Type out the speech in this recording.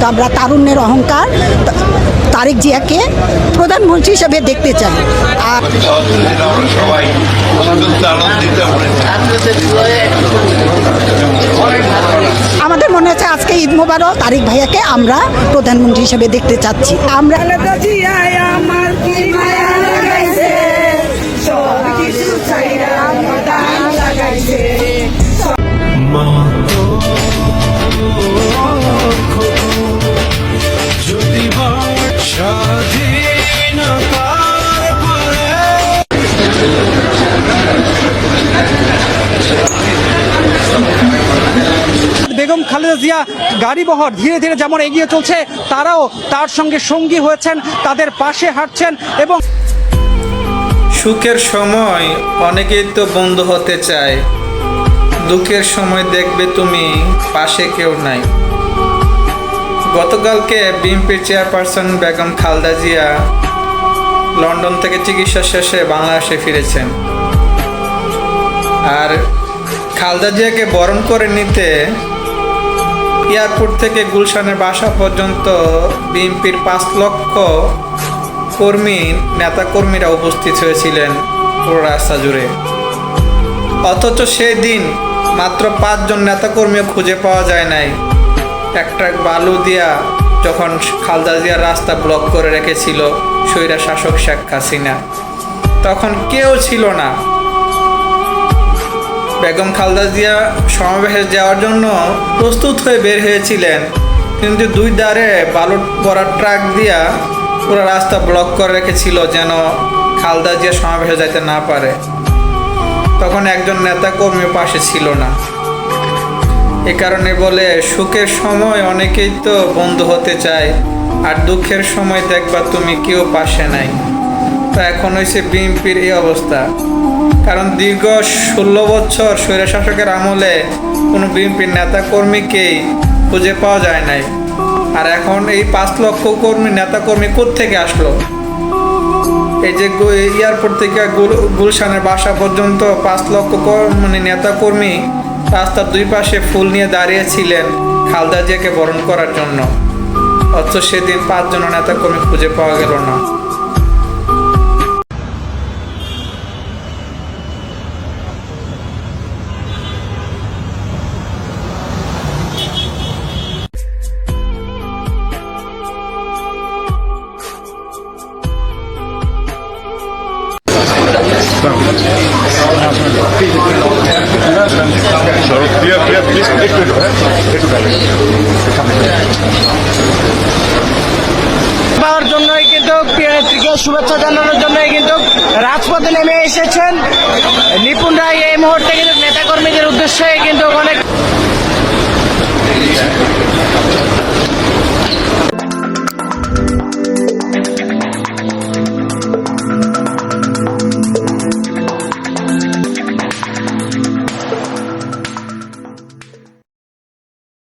তো আমরা তারুণ্যের অহংকার তারেক জিয়াকে প্রধানমন্ত্রী হিসেবে দেখতে চাই। আর আমাদের মনে হচ্ছে ঈদ মোবারক তারেক ভাইয়াকে আমরা প্রধানমন্ত্রী হিসেবে দেখতে চাচ্ছি। আমরা বেগম খালেদা জিয়া গাড়ি বহর ধীরে ধীরে যেমন এগিয়ে চলছে, তারাও তার সঙ্গে সঙ্গী হয়েছেন, তাদের পাশে হাঁটছেন এবং সুখের সময় অনেকেই তো বন্ধু হতে চায়। দুঃখের সময় দেখবে তুমি পাশে কেউ নাই। গতকালকে বিএনপির চেয়ারপারসন বেগম খালদা জিয়া লন্ডন থেকে চিকিৎসা শেষে বাংলাদেশে ফিরেছেন। আর খালদা জিয়াকে বরণ করে নিতে এয়ারপোর্ট থেকে গুলশানের বাসা পর্যন্ত বিএনপির পাঁচ লক্ষ কর্মী, নেতাকর্মীরা উপস্থিত হয়েছিলেন পুরো রাস্তা জুড়ে। অথচ সেই দিন মাত্র পাঁচজন নেতাকর্মীও খুঁজে পাওয়া যায় নাই। একটা বালু দিয়া যখন খালদা জিয়ার রাস্তা ব্লক করে রেখেছিল, স্বৈরা শাসক শেখ হাসিনা। তখন কেউ ছিল না। বেগম খালদা জিয়া সমাবেশে যাওয়ার জন্য প্রস্তুত হয়ে বের হয়েছিলেন। কিন্তু দুই দ্বারে বালু ভরা ট্রাক দিয়া পুরো রাস্তা ব্লক করে রেখেছিল যেন খালদা জিয়া সমাবেশে যাইতে না পারে। তখন একজন নেতা কর্মী পাশে ছিল না। এ কারণে বলে, সুখের সময় অনেকেই তো বন্ধু হতে চায়, আর দুঃখের সময় দেখবা তুমি কেউ পাশে নাই। তা এখন হয়েছে বিএনপির এই অবস্থা। কারণ দীর্ঘ ষোলো বছর স্বৈরশাসকের আমলে কোনো বিএনপির নেতা কর্মীকেই খুঁজে পাওয়া যায় নাই। আর এখন এই পাঁচ লক্ষ কর্মী নেতা কর্মী থেকে আসলো? এই যে এয়ারপোর্ট থেকে গুল- গুলশানের বাসা পর্যন্ত পাঁচ লক্ষ মানে নেতা কর্মী রাস্তার দুই পাশে ফুল নিয়ে দাঁড়িয়েছিলেন খালদা জিয়াকে বরণ করার জন্য। অথচ সেদিন পাঁচজন নেতা কর্মী খুঁজে পাওয়া গেল না। পাওয়ার জন্যই কিন্তু শুভেচ্ছা জানানোর জন্যই কিন্তু রাজপথে নেমে এসেছেন। নিপুণ রায় এই মুহূর্তে কিন্তু নেতাকর্মীদের উদ্দেশ্যে কিন্তু অনেক